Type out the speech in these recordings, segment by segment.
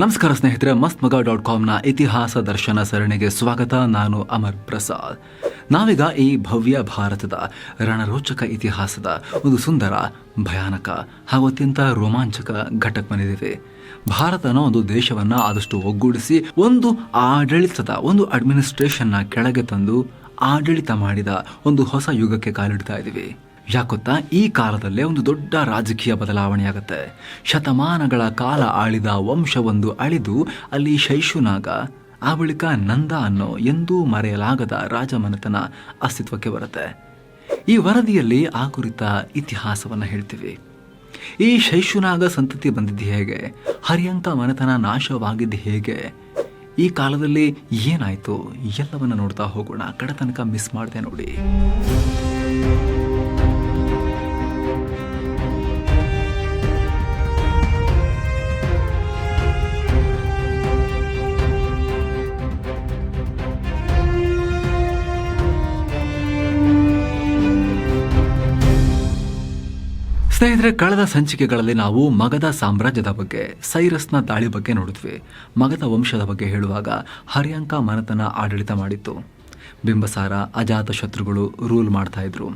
ನಮಸ್ಕಾರ ಸ್ನೇಹಿತರೆ ಮಸ್ತ್ ಮಗ ಡಾಟ್ ಕಾಮ್ನ ಇತಿಹಾಸ ದರ್ಶನ ಸರಣಿಗೆ ಸ್ವಾಗತ. ನಾನು ಅಮರ್ ಪ್ರಸಾದ್. ನಾವೀಗ ಈ ಭವ್ಯ ಭಾರತದ ರಣರೋಚಕ ಇತಿಹಾಸದ ಒಂದು ಸುಂದರ, ಭಯಾನಕ ಹಾಗೂ ಅತ್ಯಂತ ರೋಮಾಂಚಕ ಘಟಕ ಬಂದಿದ್ದೇವೆ ಭಾರತನ ಒಂದು ದೇಶವನ್ನ ಆದಷ್ಟು ಒಗ್ಗೂಡಿಸಿ, ಒಂದು ಆಡಳಿತದ, ಒಂದು ಅಡ್ಮಿನಿಸ್ಟ್ರೇಷನ್ನ ಕೆಳಗೆ ತಂದು ಆಡಳಿತ ಮಾಡಿದ ಒಂದು ಹೊಸ ಯುಗಕ್ಕೆ ಕಾಲಿಡ್ತಾ ಇದ್ದೀವಿ ಯಾಕೊತ್ತಾ ಈ ಕಾಲದಲ್ಲೇ ಒಂದು ದೊಡ್ಡ ರಾಜಕೀಯ ಬದಲಾವಣೆಯಾಗುತ್ತೆ. ಶತಮಾನಗಳ ಕಾಲ ಆಳಿದ ವಂಶವೊಂದು ಅಳಿದು ಅಲ್ಲಿ ಶೈಶುನಾಗ, ಆ ಬಳಿಕ ನಂದ ಅನ್ನೋ ಎಂದೂ ಮರೆಯಲಾಗದ ರಾಜಮನೆತನ ಅಸ್ತಿತ್ವಕ್ಕೆ ಬರುತ್ತೆ. ಈ ವರದಿಯಲ್ಲಿ ಆ ಕುರಿತ ಇತಿಹಾಸವನ್ನು ಹೇಳ್ತೀವಿ. ಈ ಶೈಶುನಾಗ ಸಂತತಿ ಬಂದಿದ್ದು ಹೇಗೆ? ಹರಿಯಂಕ ಮನೆತನ ನಾಶವಾಗಿದ್ದು ಹೇಗೆ? ಈ ಕಾಲದಲ್ಲಿ ಏನಾಯ್ತು? ಎಲ್ಲವನ್ನ ನೋಡ್ತಾ ಹೋಗೋಣ. ಕಡೆ ತನಕ ಮಿಸ್ ಮಾಡಿದೆ ನೋಡಿ. ಸ್ನೇಹಿತರೆ, ಕಳೆದ ಸಂಚಿಕೆಗಳಲ್ಲಿ ನಾವು ಮಗದ ಸಾಮ್ರಾಜ್ಯದ ಬಗ್ಗೆ, ಸೈರಸ್ನ ದಾಳಿ ಬಗ್ಗೆ ನೋಡಿದ್ವಿ. ಮಗದ ವಂಶದ ಬಗ್ಗೆ ಹೇಳುವಾಗ ಹರ್ಯಾಂಕ ಮನತನ ಆಡಳಿತ ಮಾಡಿತ್ತು. ಬಿಂಬಸಾರ, ಅಜಾತ ಶತ್ರುಗಳು ರೂಲ್ ಮಾಡ್ತಾ ಇದ್ರು.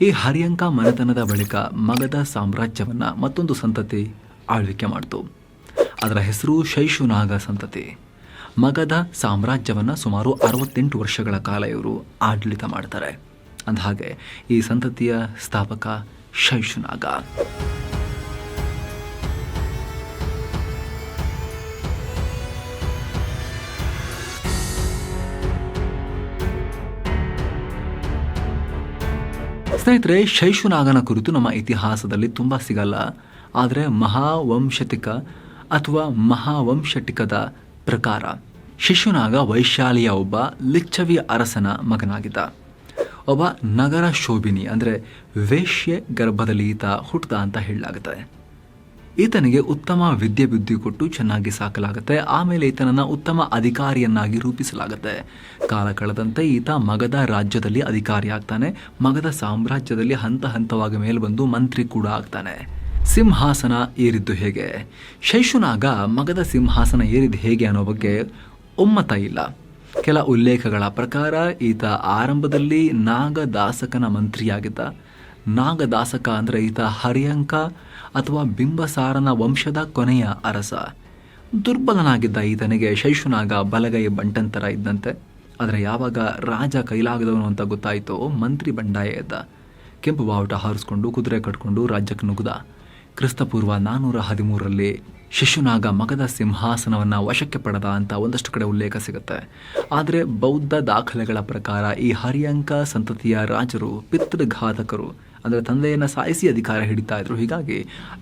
ಈ ಹರ್ಯಾಂಕ ಮನೆತನದ ಬಳಿಕ ಮಗದ ಸಾಮ್ರಾಜ್ಯವನ್ನ ಮತ್ತೊಂದು ಸಂತತಿ ಆಳ್ವಿಕೆ ಮಾಡಿತು. ಅದರ ಹೆಸರು ಶೈಶುನಾಗ ಸಂತತಿ. ಮಗದ ಸಾಮ್ರಾಜ್ಯವನ್ನ ಸುಮಾರು ಅರವತ್ತೆಂಟು ವರ್ಷಗಳ ಕಾಲ ಇವರು ಆಡಳಿತ ಮಾಡ್ತಾರೆ. ಅಂದಹಾಗೆ, ಈ ಸಂತತಿಯ ಸ್ಥಾಪಕ ಶೈಶುನಾಗ. ಸ್ನೇಹಿತರೆ, ಶೈಶುನಾಗನ ಕುರಿತು ನಮ್ಮ ಇತಿಹಾಸದಲ್ಲಿ ತುಂಬ ಸಿಗಲ್ಲ. ಆದರೆ ಮಹಾವಂಶತಿಕ ಅಥವಾ ಮಹಾವಂಶಟಿಕದ ಪ್ರಕಾರ, ಶಿಶುನಾಗ ವೈಶಾಲಿಯ ಒಬ್ಬ ಲಿಚ್ಚವಿ ಅರಸನ ಮಗನಾಗಿದ್ದ. ಒಬ್ಬ ನಗರ ಶೋಭಿನಿ, ಅಂದರೆ ವೇಶ್ಯೆ ಗರ್ಭದಲ್ಲಿ ಈತ ಹುಟ್ಟದ ಅಂತ ಹೇಳಲಾಗುತ್ತದೆ ಈತನಿಗೆ ಉತ್ತಮ ವಿದ್ಯೆ ಬುದ್ಧಿ ಕೊಟ್ಟು ಚೆನ್ನಾಗಿ ಸಾಕಲಾಗುತ್ತೆ. ಆಮೇಲೆ ಈತನನ್ನ ಉತ್ತಮ ಅಧಿಕಾರಿಯನ್ನಾಗಿ ರೂಪಿಸಲಾಗುತ್ತೆ. ಕಾಲ ಕಳೆದಂತೆ ಈತ ಮಗಧ ರಾಜ್ಯದಲ್ಲಿ ಅಧಿಕಾರಿ ಆಗ್ತಾನೆ. ಮಗಧ ಸಾಮ್ರಾಜ್ಯದಲ್ಲಿ ಹಂತ ಹಂತವಾಗಿ ಮೇಲೆ ಬಂದು ಮಂತ್ರಿ ಕೂಡ ಆಗ್ತಾನೆ. ಸಿಂಹಾಸನ ಏರಿದ್ದು ಹೇಗೆ? ಶೈಶುನಾಗ ಮಗದ ಸಿಂಹಾಸನ ಏರಿದ್ದು ಹೇಗೆ ಅನ್ನೋ ಬಗ್ಗೆ ಒಮ್ಮತ ಇಲ್ಲ. ಕೆಲ ಉಲ್ಲೇಖಗಳ ಪ್ರಕಾರ ಈತ ಆರಂಭದಲ್ಲಿ ನಾಗದಾಸಕನ ಮಂತ್ರಿಯಾಗಿದ್ದ. ನಾಗದಾಸಕ ಅಂದರೆ ಈತ ಹರಿಯಂಕ ಅಥವಾ ಬಿಂಬಸಾರನ ವಂಶದ ಕೊನೆಯ ಅರಸ. ದುರ್ಬಲನಾಗಿದ್ದ ಈತನಿಗೆ ಶೈಶುನಾಗ ಬಲಗೈ ಬಂಟಂತರ ಇದ್ದಂತೆ. ಆದರೆ ಯಾವಾಗ ರಾಜ ಕೈಲಾಗದವನು ಅಂತ ಗೊತ್ತಾಯಿತೋ ಮಂತ್ರಿ ಬಂಡಾಯ ಇದ್ದ ಕೆಂಪು ಬಾವುಟ ಹಾರಿಸ್ಕೊಂಡು ಕುದುರೆ ಕಟ್ಕೊಂಡು ರಾಜ್ಯಕ್ಕೆ ನುಗ್ದ. ಕ್ರಿಸ್ತಪೂರ್ವ ನಾನ್ನೂರ ಹದಿಮೂರರಲ್ಲಿ ಶಿಶುನಾಗ ಮಗದ ಸಿಂಹಾಸನವನ್ನು ವಶಕ್ಕೆ ಪಡೆದ ಅಂತ ಒಂದಷ್ಟು ಕಡೆ ಉಲ್ಲೇಖ ಸಿಗುತ್ತೆ. ಆದರೆ ಬೌದ್ಧ ದಾಖಲೆಗಳ ಪ್ರಕಾರ ಈ ಹರಿಯಂಕ ಸಂತತಿಯ ರಾಜರು ಪಿತೃಘಾತಕರು, ಅಂದರೆ ತಂದೆಯನ್ನು ಸಾಯಿಸಿ ಅಧಿಕಾರ ಹಿಡಿತಾ ಇದ್ರು. ಹೀಗಾಗಿ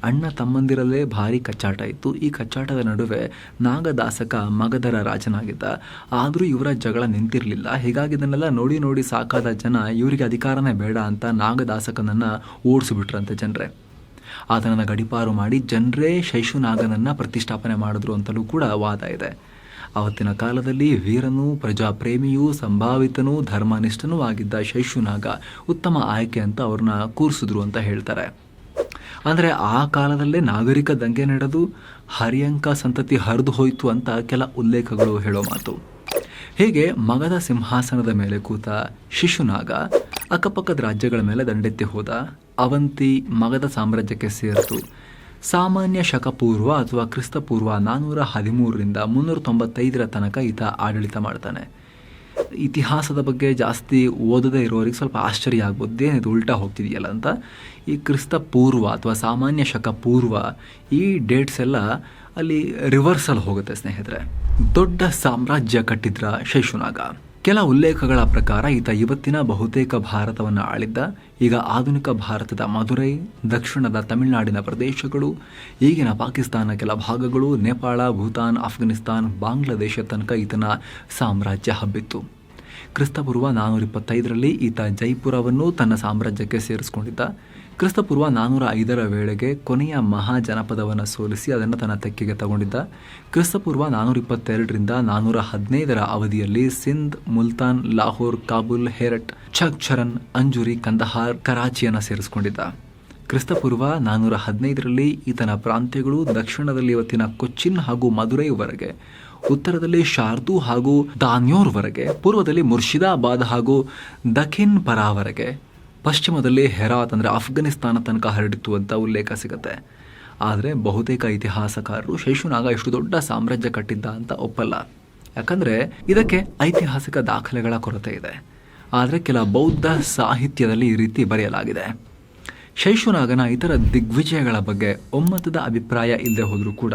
ಅಣ್ಣ ತಮ್ಮಂದಿರಲ್ಲೇ ಭಾರಿ ಕಚ್ಚಾಟ ಇತ್ತು. ಈ ಕಚ್ಚಾಟದ ನಡುವೆ ನಾಗದಾಸಕ ಮಗಧರ ರಾಜನಾಗಿದ್ದ. ಆದರೂ ಇವರ ಜಗಳ ನಿಂತಿರಲಿಲ್ಲ. ಹೀಗಾಗಿ ಇದನ್ನೆಲ್ಲ ನೋಡಿ ನೋಡಿ ಸಾಕಾದ ಜನ ಇವರಿಗೆ ಅಧಿಕಾರನೇ ಬೇಡ ಅಂತ ನಾಗದಾಸಕನನ್ನು ಓಡಿಸಿಬಿಟ್ರಂತೆ ಜನರೇ. ಆತನನ್ನು ಗಡಿಪಾರು ಮಾಡಿ ಜನರೇ ಶೈಶುನಾಗನನ್ನು ಪ್ರತಿಷ್ಠಾಪನೆ ಮಾಡಿದ್ರು ಅಂತಲೂ ಕೂಡ ವಾದ ಇದೆ. ಆವತ್ತಿನ ಕಾಲದಲ್ಲಿ ವೀರನೂ, ಪ್ರಜಾಪ್ರೇಮಿಯೂ, ಸಂಭಾವಿತನೂ, ಧರ್ಮನಿಷ್ಠನೂ ಆಗಿದ್ದ ಶೈಶುನಾಗ ಉತ್ತಮ ಆಯ್ಕೆ ಅಂತ ಅವ್ರನ್ನ ಕೂರಿಸಿದ್ರು ಅಂತ ಹೇಳ್ತಾರೆ. ಅಂದರೆ ಆ ಕಾಲದಲ್ಲೇ ನಾಗರಿಕ ದಂಗೆ ನಡೆದು ಹರಿಯಂಕ ಸಂತತಿ ಹರಿದು ಹೋಯಿತು ಅಂತ ಕೆಲ ಉಲ್ಲೇಖಗಳು ಹೇಳೋ ಮಾತು. ಹೀಗೆ ಮಗದ ಸಿಂಹಾಸನದ ಮೇಲೆ ಕೂತ ಶಿಶುನಾಗ ಅಕ್ಕಪಕ್ಕದ ರಾಜ್ಯಗಳ ಮೇಲೆ ದಂಡೆತ್ತಿ ಹೋದ. ಅವಂತಿ ಮಗಧ ಸಾಮ್ರಾಜ್ಯಕ್ಕೆ ಸೇರಿತು. ಸಾಮಾನ್ಯ ಶಕಪೂರ್ವ ಅಥವಾ ಕ್ರಿಸ್ತಪೂರ್ವ ನಾನ್ನೂರ ಹದಿಮೂರರಿಂದ ಮುನ್ನೂರ ತೊಂಬತ್ತೈದರ ತನಕ ಈತ ಆಡಳಿತ ಮಾಡ್ತಾನೆ. ಇತಿಹಾಸದ ಬಗ್ಗೆ ಜಾಸ್ತಿ ಓದದೇ ಇರೋರಿಗೆ ಸ್ವಲ್ಪ ಆಶ್ಚರ್ಯ ಆಗ್ಬೋದು. ಏನಿದು ಉಲ್ಟಾ ಹೋಗ್ತಿದೆಯಲ್ಲ ಅಂತ. ಈ ಕ್ರಿಸ್ತ ಪೂರ್ವ ಅಥವಾ ಸಾಮಾನ್ಯ ಶಕ ಪೂರ್ವ ಈ ಡೇಟ್ಸ್ ಎಲ್ಲ ಅಲ್ಲಿ ರಿವರ್ಸಲ್ ಹೋಗುತ್ತೆ ಸ್ನೇಹಿತರೆ. ದೊಡ್ಡ ಸಾಮ್ರಾಜ್ಯ ಕಟ್ಟಿದ್ರ ಶೈಶುನಾಗ. ಕೆಲ ಉಲ್ಲೇಖಗಳ ಪ್ರಕಾರ ಈತ ಇವತ್ತಿನ ಬಹುತೇಕ ಭಾರತವನ್ನು ಆಳಿದ್ದ. ಈಗ ಆಧುನಿಕ ಭಾರತದ ಮಧುರೈ, ದಕ್ಷಿಣದ ತಮಿಳುನಾಡಿನ ಪ್ರದೇಶಗಳು, ಈಗಿನ ಪಾಕಿಸ್ತಾನ ಕೆಲ ಭಾಗಗಳು, ನೇಪಾಳ, ಭೂತಾನ್, ಆಫ್ಘಾನಿಸ್ತಾನ್, ಬಾಂಗ್ಲಾದೇಶ ತನಕ ಈತನ ಸಾಮ್ರಾಜ್ಯ ಹಬ್ಬಿತ್ತು. ಕ್ರಿಸ್ತಪೂರ್ವ ನಾನ್ನೂರ ಇಪ್ಪತ್ತೈದರಲ್ಲಿ ಈತ ಜೈಪುರವನ್ನು ತನ್ನ ಸಾಮ್ರಾಜ್ಯಕ್ಕೆ ಸೇರಿಸಿಕೊಂಡಿದ್ದ. ಕ್ರಿಸ್ತಪೂರ್ವ ನಾನ್ನೂರ ಐದರ ವೇಳೆಗೆ ಕೊನೆಯ ಮಹಾಜನಪದವನ್ನು ಸೋಲಿಸಿ ಅದನ್ನು ತನ್ನ ತೆಕ್ಕೆಗೆ ತಗೊಂಡಿದ್ದ. ಕ್ರಿಸ್ತಪೂರ್ವ ನಾನ್ನೂರ ಇಪ್ಪತ್ತೆರಡರಿಂದ ನಾನ್ನೂರ ಹದಿನೈದರ ಅವಧಿಯಲ್ಲಿ ಸಿಂಧ್, ಮುಲ್ತಾನ್, ಲಾಹೋರ್, ಕಾಬೂಲ್, ಹೇರಟ್ ಛಗ್ಚರನ್ ಅಂಜುರಿ, ಕಂದಹಾರ್, ಕರಾಚಿಯನ್ನು ಸೇರಿಸಿಕೊಂಡಿದ್ದ. ಕ್ರಿಸ್ತಪೂರ್ವ ನಾನ್ನೂರ ಹದಿನೈದರಲ್ಲಿ ಈತನ ಪ್ರಾಂತ್ಯಗಳು ದಕ್ಷಿಣದಲ್ಲಿ ಇವತ್ತಿನ ಕೊಚ್ಚಿನ್ ಹಾಗೂ ಮಧುರೈವರೆಗೆ ಉತ್ತರದಲ್ಲಿ ಶಾರ್ದು ಹಾಗೂ ದಾನ್ಯೋರ್ವರೆಗೆ ಪೂರ್ವದಲ್ಲಿ ಮುರ್ಷಿದಾಬಾದ್ ಹಾಗೂ ದಖಿನ್ ಪರಾವರೆಗೆ ಪಶ್ಚಿಮದಲ್ಲಿ ಹೆರಾತ್ ಅಂದರೆ ಅಫ್ಘಾನಿಸ್ತಾನ ತನಕ ಹರಡಿತ್ತು ಅಂತ ಉಲ್ಲೇಖ ಸಿಗುತ್ತೆ. ಆದರೆ ಬಹುತೇಕ ಇತಿಹಾಸಕಾರರು ಶೇಷುನಾಗ ಇಷ್ಟು ದೊಡ್ಡ ಸಾಮ್ರಾಜ್ಯ ಕಟ್ಟಿದ್ದ ಅಂತ ಒಪ್ಪಲ್ಲ. ಯಾಕಂದರೆ ಇದಕ್ಕೆ ಐತಿಹಾಸಿಕ ದಾಖಲೆಗಳ ಕೊರತೆ ಇದೆ. ಆದರೆ ಕೆಲ ಬೌದ್ಧ ಸಾಹಿತ್ಯದಲ್ಲಿ ಈ ರೀತಿ ಬರೆಯಲಾಗಿದೆ. ಶೈಶುನಾಗನ ಇತರ ದಿಗ್ವಿಜಯಗಳ ಬಗ್ಗೆ ಒಮ್ಮತದ ಅಭಿಪ್ರಾಯ ಇಲ್ಲದೆ ಹೋದರೂ ಕೂಡ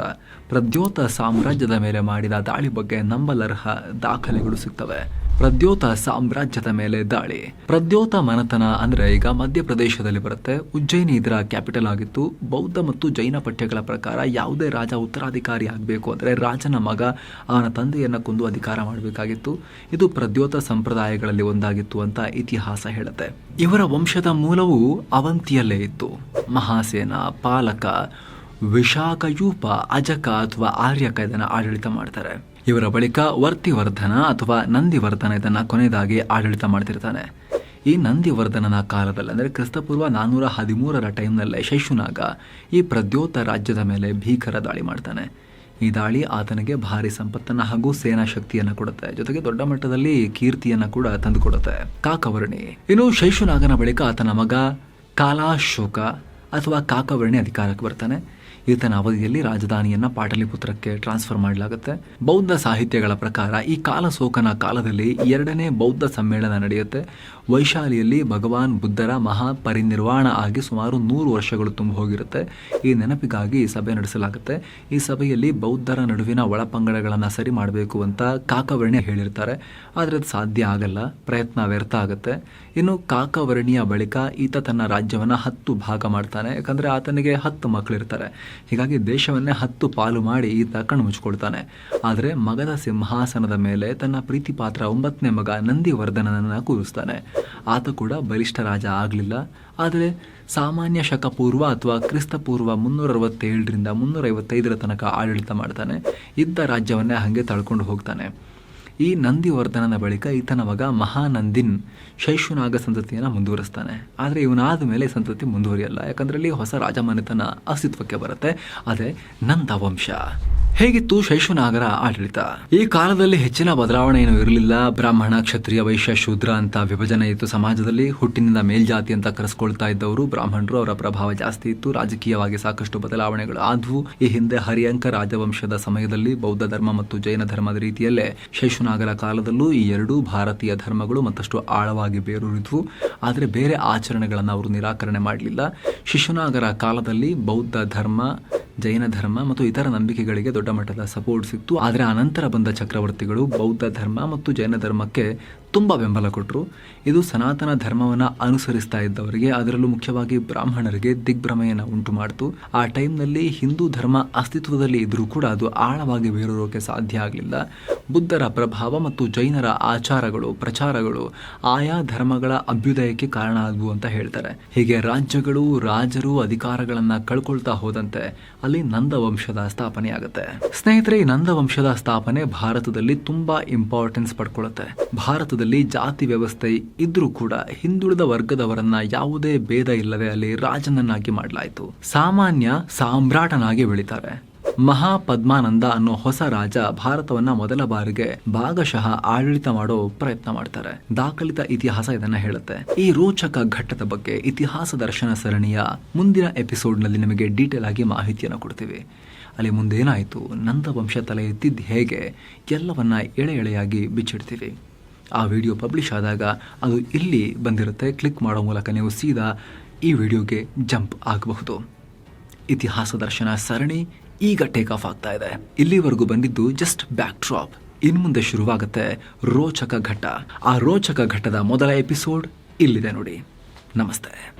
ಪ್ರದ್ಯೋತ ಸಾಮ್ರಾಜ್ಯದ ಮೇಲೆ ಮಾಡಿದ ದಾಳಿ ಬಗ್ಗೆ ನಂಬಲರ್ಹ ದಾಖಲೆಗಳು ಸಿಗ್ತವೆ. ಪ್ರದ್ಯೋತ ಸಾಮ್ರಾಜ್ಯದ ಮೇಲೆ ದಾಳಿ. ಪ್ರದ್ಯೋತ ಮನತನ ಅಂದ್ರೆ ಈಗ ಮಧ್ಯಪ್ರದೇಶದಲ್ಲಿ ಬರುತ್ತೆ. ಉಜ್ಜಯಿನಿ ಇದರ ಕ್ಯಾಪಿಟಲ್ ಆಗಿತ್ತು. ಬೌದ್ಧ ಮತ್ತು ಜೈನ ಪಠ್ಯಗಳ ಪ್ರಕಾರ ಯಾವುದೇ ರಾಜ ಉತ್ತರಾಧಿಕಾರಿ ಆಗಬೇಕು ಅಂದರೆ ರಾಜನ ಮಗ ಅವನ ತಂದೆಯನ್ನ ಕೊಂದು ಅಧಿಕಾರ ಮಾಡಬೇಕಾಗಿತ್ತು. ಇದು ಪ್ರದ್ಯೋತ ಸಂಪ್ರದಾಯಗಳಲ್ಲಿ ಒಂದಾಗಿತ್ತು ಅಂತ ಇತಿಹಾಸ ಹೇಳುತ್ತೆ. ಇವರ ವಂಶದ ಮೂಲವು ಅವಂತಿಯಲ್ಲೇ ಇತ್ತು. ಮಹಾಸೇನ, ಪಾಲಕ, ವಿಶಾಖಯೂಪ, ಅಜಕ ಅಥವಾ ಆರ್ಯಕ ಇದನ್ನು ಆಡಳಿತ ಮಾಡ್ತಾರೆ. ಇವರ ಬಳಿಕ ವರ್ತಿವರ್ಧನ ಅಥವಾ ನಂದಿವರ್ಧನ ಇದನ್ನು ಕೊನೆಯದಾಗಿ ಆಡಳಿತ ಮಾಡ್ತಿರ್ತಾನೆ. ಈ ನಂದಿವರ್ಧನನ ಕಾಲದಲ್ಲಿ ಅಂದರೆ ಕ್ರಿಸ್ತಪೂರ್ವ ನಾನ್ನೂರ ಹದಿಮೂರರ ಟೈಮ್ನಲ್ಲೇ ಶೈಶುನಾಗ ಈ ಪ್ರದ್ಯೋತ ರಾಜ್ಯದ ಮೇಲೆ ಭೀಕರ ದಾಳಿ ಮಾಡ್ತಾನೆ. ಈ ದಾಳಿ ಆತನಿಗೆ ಭಾರಿ ಸಂಪತ್ತನ್ನು ಹಾಗೂ ಸೇನಾ ಶಕ್ತಿಯನ್ನು ಕೊಡುತ್ತೆ. ಜೊತೆಗೆ ದೊಡ್ಡ ಮಟ್ಟದಲ್ಲಿ ಕೀರ್ತಿಯನ್ನು ಕೂಡ ತಂದುಕೊಡುತ್ತೆ. ಕಾಕವರ್ಣಿ. ಇನ್ನು ಶೈಶುನಾಗನ ಬಳಿಕ ಆತನ ಮಗ ಕಾಲಾಶೋಕ ಅಥವಾ ಕಾಕವರ್ಣಿ ಅಧಿಕಾರಕ್ಕೆ ಬರ್ತಾನೆ. ಈತನ ಅವಧಿಯಲ್ಲಿ ರಾಜಧಾನಿಯನ್ನ ಪಾಟಲಿಪುತ್ರಕ್ಕೆ ಟ್ರಾನ್ಸ್ಫರ್ ಮಾಡಲಾಗುತ್ತೆ. ಬೌದ್ಧ ಸಾಹಿತ್ಯಗಳ ಪ್ರಕಾರ ಈ ಕಾಲಸೋಕನ ಕಾಲದಲ್ಲಿ ಎರಡನೇ ಬೌದ್ಧ ಸಮ್ಮೇಳನ ನಡೆಯುತ್ತೆ. ವೈಶಾಲಿಯಲ್ಲಿ ಭಗವಾನ್ ಬುದ್ಧರ ಮಹಾಪರಿನಿರ್ವಾಣ ಆಗಿ ಸುಮಾರು ನೂರು ವರ್ಷಗಳು ತುಂಬ ಹೋಗಿರುತ್ತೆ. ಈ ನೆನಪಿಗಾಗಿ ಈ ಸಭೆ ನಡೆಸಲಾಗುತ್ತೆ. ಈ ಸಭೆಯಲ್ಲಿ ಬೌದ್ಧರ ನಡುವಿನ ಒಳಪಂಗಡಗಳನ್ನು ಸರಿ ಮಾಡಬೇಕು ಅಂತ ಕಾಕವರ್ಣಿ ಹೇಳಿರ್ತಾರೆ. ಆದರೆ ಅದು ಸಾಧ್ಯ ಆಗಲ್ಲ. ಪ್ರಯತ್ನ ವ್ಯರ್ಥ ಆಗುತ್ತೆ. ಇನ್ನು ಕಾಕವರ್ಣಿಯ ಬಳಿಕ ಈತ ತನ್ನ ರಾಜ್ಯವನ್ನು ಹತ್ತು ಭಾಗ ಮಾಡ್ತಾನೆ. ಯಾಕಂದರೆ ಆತನಿಗೆ ಹತ್ತು ಮಕ್ಕಳಿರ್ತಾರೆ ಹೀಗಾಗಿ ದೇಶವನ್ನೇ ಹತ್ತು ಪಾಲು ಮಾಡಿ ಈತ ಕಣ್ಣು ಮುಚ್ಕೊಳ್ತಾನೆ. ಆದರೆ ಮಗದ ಸಿಂಹಾಸನದ ಮೇಲೆ ತನ್ನ ಪ್ರೀತಿ ಪಾತ್ರ ಒಂಬತ್ತನೇ ಮಗ ನಂದಿವರ್ಧನನನ್ನು ಕೂರಿಸ್ತಾನೆ. ಆತ ಕೂಡ ಬಲಿಷ್ಠ ರಾಜ ಆಗಲಿಲ್ಲ. ಆದರೆ ಸಾಮಾನ್ಯ ಶಕ ಪೂರ್ವ ಅಥವಾ ಕ್ರಿಸ್ತಪೂರ್ವ ಮುನ್ನೂರ ಅರವತ್ತೇಳರಿಂದ ಮುನ್ನೂರ ಐವತ್ತೈದರ ತನಕ ಆಡಳಿತ ಮಾಡ್ತಾನೆ. ಇದ್ದ ರಾಜ್ಯವನ್ನೇ ಹಾಗೆ ತಳ್ಕೊಂಡು ಹೋಗ್ತಾನೆ. ಈ ನಂದಿವರ್ಧನನ ಬಳಿಕ ಈತನ ಮಗ ಮಹಾನಂದಿನ್ ಶೈಶುನಾಗ ಸಂತತಿಯನ್ನು ಮುಂದುವರಿಸ್ತಾನೆ. ಆದರೆ ಇವನಾದ ಮೇಲೆ ಸಂತತಿ ಮುಂದುವರಿಯಲ್ಲ. ಯಾಕಂದ್ರೆ ಇಲ್ಲಿ ಹೊಸ ರಾಜಮನೆತನ ಅಸ್ತಿತ್ವಕ್ಕೆ ಬರುತ್ತೆ. ಅದೇ ನಂದ ವಂಶ ಹೇಗಿತ್ತು ಶೈಶುನಾಗರ ಆಡಳಿತ? ಈ ಕಾಲದಲ್ಲಿ ಹೆಚ್ಚಿನ ಬದಲಾವಣೆ ಏನು ಇರಲಿಲ್ಲ. ಬ್ರಾಹ್ಮಣ, ಕ್ಷತ್ರಿಯ, ವೈಶ್ಯ, ಶೂದ್ರ ಅಂತ ವಿಭಜನೆ ಇತ್ತು ಸಮಾಜದಲ್ಲಿ. ಹುಟ್ಟಿನಿಂದ ಮೇಲ್ಜಾತಿ ಅಂತ ಕರೆಸ್ಕೊಳ್ತಾ ಇದ್ದವರು ಬ್ರಾಹ್ಮಣರು. ಅವರ ಪ್ರಭಾವ ಜಾಸ್ತಿ ಇತ್ತು. ರಾಜಕೀಯವಾಗಿ ಸಾಕಷ್ಟು ಬದಲಾವಣೆಗಳು ಆದ್ವು. ಈ ಹಿಂದೆ ಹರಿಯಂಕ ರಾಜವಂಶದ ಸಮಯದಲ್ಲಿ ಬೌದ್ಧ ಧರ್ಮ ಮತ್ತು ಜೈನ ಧರ್ಮದ ರೀತಿಯಲ್ಲೇ ಶೈಶುನಾಗರ ಕಾಲದಲ್ಲೂ ಈ ಎರಡೂ ಭಾರತೀಯ ಧರ್ಮಗಳು ಮತ್ತಷ್ಟು ಆಳವಾಗಿ ಬೇರೂರಿದ್ವು. ಆದರೆ ಬೇರೆ ಆಚರಣೆಗಳನ್ನು ಅವರು ನಿರಾಕರಣೆ ಮಾಡಲಿಲ್ಲ. ಶಿಶುನಾಗರ ಕಾಲದಲ್ಲಿ ಬೌದ್ಧ ಧರ್ಮ ಜೈನ ಧರ್ಮ ಮತ್ತು ಇತರ ನಂಬಿಕೆಗಳಿಗೆ ದೊಡ್ಡ ಮಟ್ಟದ ಸಪೋರ್ಟ್ ಸಿಕ್ತು. ಆದರೆ ಅನಂತರ ಬಂದ ಚಕ್ರವರ್ತಿಗಳು ಬೌದ್ಧ ಧರ್ಮ ಮತ್ತು ಜೈನ ಧರ್ಮಕ್ಕೆ ತುಂಬ ಬೆಂಬಲ ಕೊಟ್ಟರು ಇದು ಸನಾತನ ಧರ್ಮವನ್ನು ಅನುಸರಿಸ್ತಾ ಇದ್ದವರಿಗೆ, ಅದರಲ್ಲೂ ಮುಖ್ಯವಾಗಿ ಬ್ರಾಹ್ಮಣರಿಗೆ ದಿಗ್ಭ್ರಮೆಯನ್ನು ಉಂಟು ಮಾಡಿತು. ಆ ಟೈಮ್ನಲ್ಲಿ ಹಿಂದೂ ಧರ್ಮ ಅಸ್ತಿತ್ವದಲ್ಲಿ ಇದ್ದರೂ ಕೂಡ ಅದು ಆಳವಾಗಿ ಬೇರೂರೋಕೆ ಸಾಧ್ಯ ಆಗಲಿಲ್ಲ. ಬುದ್ಧರ ಪ್ರಭಾವ ಮತ್ತು ಜೈನರ ಆಚಾರಗಳು, ಪ್ರಚಾರಗಳು ಆಯಾ ಧರ್ಮಗಳ ಅಭ್ಯುದಯಕ್ಕೆ ಕಾರಣ ಆದವು ಅಂತ ಹೇಳ್ತಾರೆ. ಹೀಗೆ ರಾಜ್ಯಗಳು, ರಾಜರು ಅಧಿಕಾರಗಳನ್ನು ಕಳ್ಕೊಳ್ತಾ ಹೋದಂತೆ ಅಲ್ಲಿ ನಂದ ವಂಶದ ಸ್ಥಾಪನೆ ಆಗುತ್ತೆ. ಸ್ನೇಹಿತರೆ, ಈ ನಂದ ವಂಶದ ಸ್ಥಾಪನೆ ಭಾರತದಲ್ಲಿ ತುಂಬಾ ಇಂಪಾರ್ಟೆನ್ಸ್ ಪಡ್ಕೊಳ್ಳುತ್ತೆ. ಭಾರತದಲ್ಲಿ ಜಾತಿ ವ್ಯವಸ್ಥೆ ಇದ್ರೂ ಕೂಡ ಹಿಂದುಳಿದ ವರ್ಗದವರನ್ನ ಯಾವುದೇ ಭೇದ ಇಲ್ಲದೆ ಅಲ್ಲಿ ರಾಜನನ್ನಾಗಿ ಮಾಡಲಾಯಿತು. ಸಾಮಾನ್ಯ ಸಾಮ್ರಾಟನಾಗಿ ಬೆಳಿತಾರೆ. ಮಹಾಪದ್ಮಾನಂದ ಅನ್ನೋ ಹೊಸ ರಾಜ ಭಾರತವನ್ನ ಮೊದಲ ಬಾರಿಗೆ ಭಾಗಶಃ ಆಡಳಿತ ಮಾಡೋ ಪ್ರಯತ್ನ ಮಾಡ್ತಾರೆ. ದಾಖಲಿತ ಇತಿಹಾಸ ಇದನ್ನ ಹೇಳುತ್ತೆ. ಈ ರೋಚಕ ಘಟ್ಟದ ಬಗ್ಗೆ ಇತಿಹಾಸ ದರ್ಶನ ಸರಣಿಯ ಮುಂದಿನ ಎಪಿಸೋಡ್ನಲ್ಲಿ ನಿಮಗೆ ಡೀಟೇಲ್ ಆಗಿ ಮಾಹಿತಿಯನ್ನು ಕೊಡ್ತೀವಿ. ಅಲ್ಲಿ ಮುಂದೇನಾಯಿತು ನಂದ ವಂಶ ತಲೆ ಎತ್ತಿದ್ದು ಹೇಗೆ, ಎಲ್ಲವನ್ನ ಎಳೆ ಎಳೆಯಾಗಿ ಬಿಚ್ಚಿಡ್ತೀವಿ. ಆ ವಿಡಿಯೋ ಪಬ್ಲಿಷ್ ಆದಾಗ ಅದು ಇಲ್ಲಿ ಬಂದಿರುತ್ತೆ. ಕ್ಲಿಕ್ ಮಾಡೋ ಮೂಲಕ ನೀವು ಸೀದಾ ಈ ವಿಡಿಯೋಗೆ ಜಂಪ್ ಆಗಬಹುದು. ಇತಿಹಾಸ ದರ್ಶನ ಸರಣಿ ಈಗ ಟೇಕ್ ಆಫ್ ಆಗ್ತಾ ಇದೆ. ಇಲ್ಲಿವರೆಗೂ ಬಂದಿದ್ದು ಜಸ್ಟ್ ಬ್ಯಾಕ್ ಡ್ರಾಪ್ ಇನ್ ಮುಂದೆ ಶುರುವಾಗುತ್ತೆ ರೋಚಕ ಘಟ್ಟ. ಆ ರೋಚಕ ಘಟ್ಟದ ಮೊದಲ ಎಪಿಸೋಡ್ ಇಲ್ಲಿದೆ ನೋಡಿ. ನಮಸ್ತೆ.